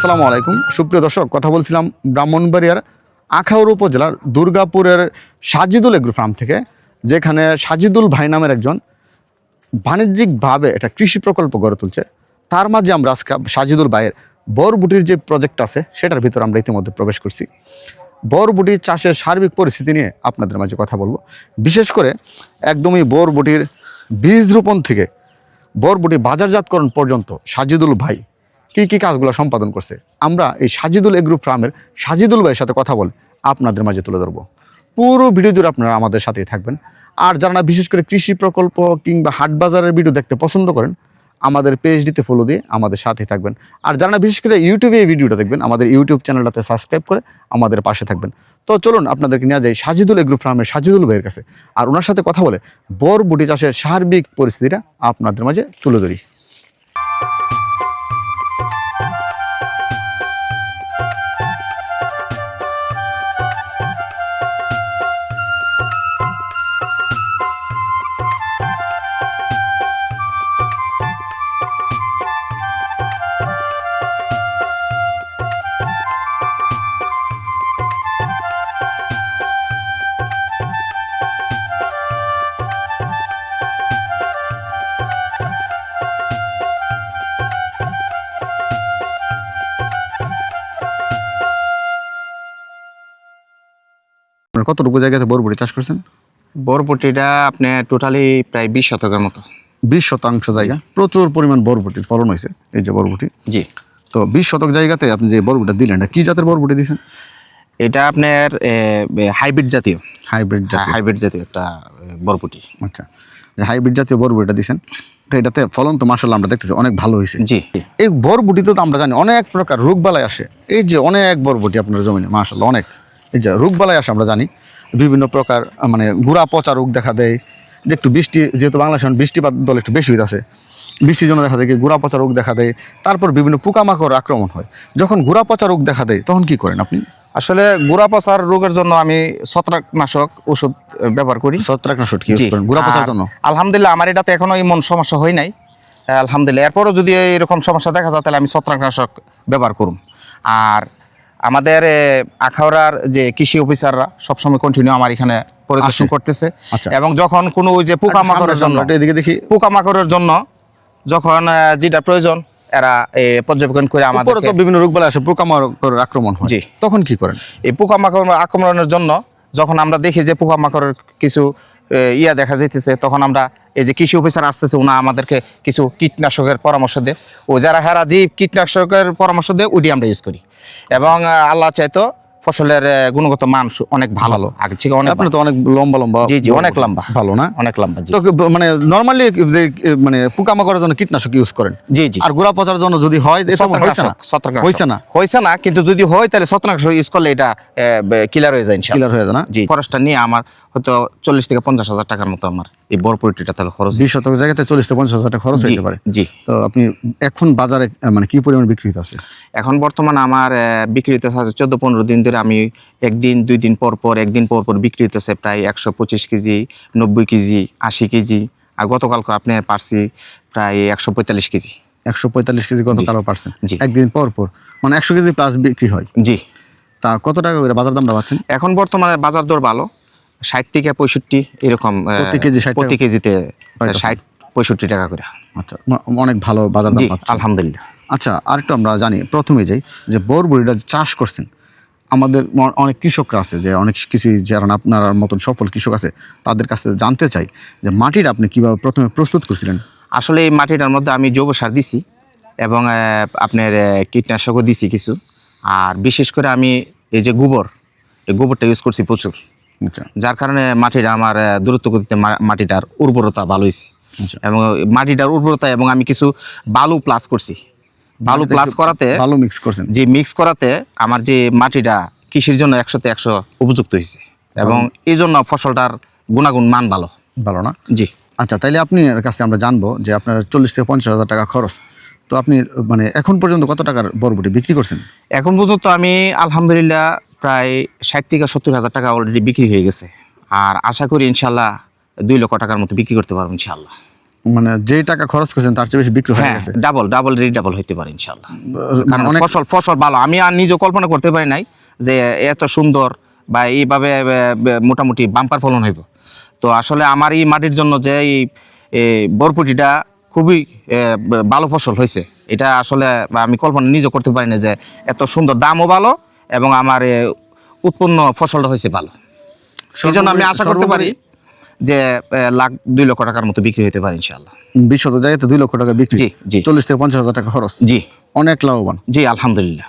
আসসালামু আলাইকুম। সুপ্রিয় দর্শক, কথা বলছিলাম ব্রাহ্মণবাড়িয়ার আখাউড় উপজেলার দুর্গাপুরের সাজিদুল এগ্রো ফার্ম থেকে, যেখানে সাজিদুল ভাই নামের একজন বাণিজ্যিকভাবে একটা কৃষি প্রকল্প গড়ে তুলছে। তার মাঝে আমরা আজকে সাজিদুল ভাইয়ের বরবুটির যে প্রজেক্ট আছে, সেটার ভিতর আমরা ইতিমধ্যে প্রবেশ করছি। বরবুটি চাষের সার্বিক পরিস্থিতি নিয়ে আপনাদের মাঝে কথা বলব। বিশেষ করে একদমই বরবুটির বীজ রোপণ থেকে বরবুটি বাজারজাতকরণ পর্যন্ত সাজিদুল ভাই কী কী কাজগুলো সম্পাদন করছে? আমরা এই সাজিদুল এগ্রু ফার্মের সাজিদুল ভাইয়ের সাথে কথা বলে আপনাদের মাঝে তুলে ধরবো। পুরো ভিডিও জুড়ে আপনারা আমাদের সাথেই থাকবেন। আর যারা না বিশেষ করে কৃষি প্রকল্প কিংবা হাট বাজারের ভিডিও দেখতে পছন্দ করেন, আমাদের পেজটিতে ফলো দিয়ে আমাদের সাথেই থাকবেন। আর যারা না বিশেষ করে ইউটিউবে এই ভিডিওটা দেখবেন, আমাদের ইউটিউব চ্যানেলটাতে সাবস্ক্রাইব করে আমাদের পাশে থাকবেন। তো চলুন আপনাদেরকে নিয়ে যাই সাজিদুল এগ্রু ফার্মের সাজিদুল ভাইয়ের কাছে। আর ওনার সাথে কথা বলে বরবুটি চাষের সার্বিক পরিস্থিতিটা আপনাদের মাঝে তুলে ধরি। কতটুকু জায়গাতে বরবুটি চাষ করছেন? বরবটিটা আপনি টোটালি প্রায় বিশ শতকের মতো। বিশ শতাংশ জায়গা। প্রচুর পরিমাণ বরবটির ফলন হয়েছে এই যে বরবটি। জি। তো বিশ শতক জায়গাতে আপনি যে বরবুটা দিলেন এটা কি জাতের বরবুটি দিয়েছেন? এটা আপনার হাইব্রিড জাতীয়। হাইব্রিড জাত হাইব্রিড জাতীয় একটা বরবটি। আচ্ছা যে হাইব্রিড জাতীয় বরবুটিটা দিয়েছেন তো এটাতে ফলন তো মাসাল্লাহ আমরা দেখতেছি অনেক ভালো হয়েছে। জি। এই বরবুটিতে তো আমরা জানি অনেক প্রকার রোগবালাই আসে। এই যে অনেক বরবটি আপনার জমিনে মাসাল্লাহ অনেক। এই যে রোগবালাই আসে আমরা জানি। বিভিন্ন প্রকার মানে গুড়া পচা রোগ দেখা দেয়। যে একটু বৃষ্টি যেহেতু বাংলাদেশ বৃষ্টিপাত দল একটু বেশি হইতেছে বৃষ্টির জন্য দেখা যায় কি গুড়া পচা রোগ দেখা দেয়। তারপর বিভিন্ন পোকামাকড় আক্রমণ হয়। যখন গুড়া পচা রোগ দেখা দেয় তখন কি করেন আপনি? আসলে গুড়া পচার রোগের জন্য আমি ছত্রাকনাশক ওষুধ ব্যবহার করি। ছত্রাকনাশক কি। করেন? গুড়া পচার জন্য? আলহামদুলিল্লাহ আমার এটাতে এখনও এমন সমস্যা হয় নাই। আলহামদুলিল্লাহ এরপরও যদি এরকম সমস্যা দেখা যায় তাহলে আমি ছত্রাকনাশক ব্যবহার করুম। আর আমাদের আখাউড়ার যে কৃষি অফিসাররা সবসময় কন্টিনিউ আমার এখানে পরিদর্শন করতেছে। আচ্ছা। এবং যখন কোনো ওই যে পোকামাকড়ের জন্য এদিকে দেখি। পোকামাকড়ের জন্য যখন যেটা প্রয়োজন এরা পর্যবেক্ষণ করে আমাদের তো বিভিন্ন রোগবালাই আসে পোকামাকড় আক্রমণ হয়। জি। তখন কি করেন? এই পোকামাকড় আক্রমণের জন্য যখন আমরা দেখি যে পোকামাকড়ের কিছু ইয়া দেখা যাইতেছে। তখন আমরা এই যে কৃষি অফিসার আসতেছে ওনা আমাদেরকে কিছু কীটনাশকের পরামর্শ দেয়। ও যারা হেরা যে কীটনাশকের পরামর্শ দেয় ওটি আমরা ইউজ করি। এবং আল্লাহ চাইতো ফসলের গুণগত মান অনেক ভালো। আগে থেকে অনেক আপনি তো অনেক লম্বা লম্বা জি, জি, অনেক লম্বা। ভালো না? অনেক লম্বা জি। তো মানে নরমালি যে মানে পোকামাকড়ের জন্য কীটনাশক ইউজ করেন। জি জি। আর গোড়া পচার জন্য যদি হয় হয়েছে না? হয়েছে না? হয়েছে না কিন্তু যদি হয় তাহলে ছত্রাকনাশক ইউজ করলে এটা ক্লিয়ার হয়ে যায় ক্লিয়ার হয়ে যায় না? জি খরচটা নিয়ে আমার হয়তো চল্লিশ থেকে পঞ্চাশ হাজার টাকার মতো আমার। এই বরপুরিটা তাহলে খরচ বিশ শতক জায়গাতে চল্লিশ থেকে পঞ্চাশ হাজার টাকা খরচ হতে পারে। জি। তো আপনি এখন বাজারে মানে কি পরিমাণ বিক্রি আছে? এখন বর্তমানে আমার আহ, বিক্রি হইতেছে আছে চোদ্দ পনেরো দিন ধরে আমি একদিন দুই দিন পর পর একদিন পর পর বিক্রি হইতেছে প্রায় একশো পঁচিশ কেজি নব্বই কেজি আশি কেজি আর গতকালকে আপনি পারছি প্রায় একশো পঁয়তাল্লিশ কেজি। একশো পঁয়তাল্লিশ কেজি কারও পার্সেন্ট জি। একদিন পর পর মানে একশো কেজি প্লাস বিক্রি হয়। জি। তা কত টাকা করে বাজার দামটা পাচ্ছেন? এখন বর্তমানে বাজার দর ভালো। ষাট থেকে পঁয়ষট্টি এরকম প্রতি কেজি 60 টাকা? প্রতি কেজিতে ষাট পঁয়ষট্টি টাকা করে। আচ্ছা অনেক ভালো বাজার জি আলহামদুলিল্লাহ। আচ্ছা আরেকটু আমরা জানি প্রথমে যাই যে বরবড়িটা চাষ করছেন আমাদের অনেক কৃষকরা আছে যে অনেক কিছু যারা আপনার মতন সফল কৃষক আছে তাদের কাছে জানতে চাই যে মাটিটা আপনি কীভাবে প্রথমে প্রস্তুত করছিলেন? আসলে এই মাটিটার মধ্যে আমি জৈব সার দিছি এবং আপনার কীটনাশকও দিছি কিছু। আর বিশেষ করে আমি এই যে গোবর এই গোবরটা ইউজ করছি প্রচুর। যার কারণে মাটিটা আমার দূরত্ব দ্রুত গতিতে মাটিটার উর্বরতা ভালো হয়েছে আচ্ছা। এবং মাটিটার উর্বরতা এবং আমি কিছু বালু প্লাস করছি। বালু প্লাস করাতে ভালো মিক্স করছেন। যে মিক্স করাতে আমার যে মাটিটা কৃষির জন্য একশোতে একশো উপযুক্ত হয়েছে এবং এই জন্য ফসলটার গুণাগুণ মান ভালো। ভালো না? জি। আচ্ছা তাইলে আপনি এর কাছে আমরা জানব যে আপনার চল্লিশ থেকে পঞ্চাশ হাজার টাকা খরচ। তো আপনি মানে এখন পর্যন্ত কত টাকার বরবটি বিক্রি করছেন? এখন পর্যন্ত আমি আলহামদুলিল্লাহ প্রায় ষাট থেকে সত্তর হাজার টাকা অলরেডি বিক্রি হয়ে গেছে। আর আশা করি ইনশাল্লাহ দুই লক্ষ টাকার মতো বিক্রি করতে পারব ইনশাল্লাহ। মানে যেই টাকা খরচ করছেন তার চেয়ে বেশি বিক্রি হয়ে হ্যাঁ গেছে। ডাবল ডাবল ডাবল হইতে পারে ইনশাল্লাহ। কারণ অনেক ফসল ফসল ভালো। আমি আর নিজেও কল্পনা করতে পারি নাই যে এত সুন্দর বা এইভাবে মোটামুটি বাম্পার ফলন হইব। তো আসলে আমার এই মাটির জন্য যে এই বরপুটিটা খুবই ভালো ফসল হয়েছে এটা আসলে আমি কল্পনা নিজে করতে পারি না যে এত সুন্দর দামও ভালো এবং আমার এ, উৎপন্ন ফসলটা হয়েছে ভালো। সেই জন্য আমি আশা করতে পারি যে লাখ দুই লক্ষ টাকার মতো বিক্রি হতে পারে ইনশাল্লাহ বিশ শত জায়গাতে দুই লক্ষ টাকা বিক্রি। জি, জি। চল্লিশ থেকে পঞ্চাশ হাজার টাকা খরচ। জি। অনেক লাভবান। জি আলহামদুলিল্লাহ।